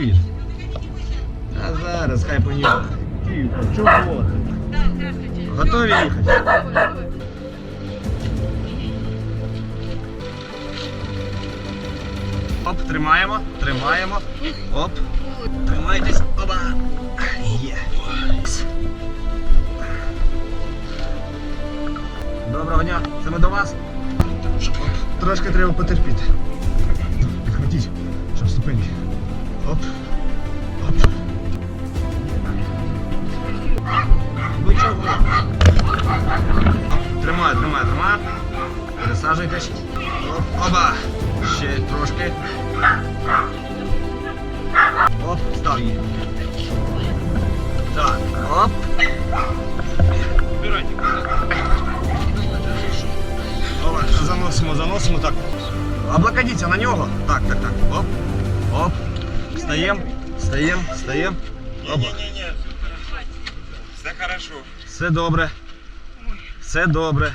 Привіт. А зараз хай понюхає. Тихо, чого? ти? Готові їхати? Оп, тримаємо, тримаємо. Оп. Тримайтесь. Оба. Є. Доброго дня, це ми до вас. Трошки треба потерпіти. Тримаю, тримаю, тримаю. Пересаджуйтесь. Оп, оба. Ще трошки. Оп, став її. Так, оп. Оп, заносимо, заносимо так. Облокотіться на нього. Так, так, так. Оп. Оп. Встаємо, встаємо, встаємо. Оба. Не-не-не, все хорошо. Все добре. Все добре.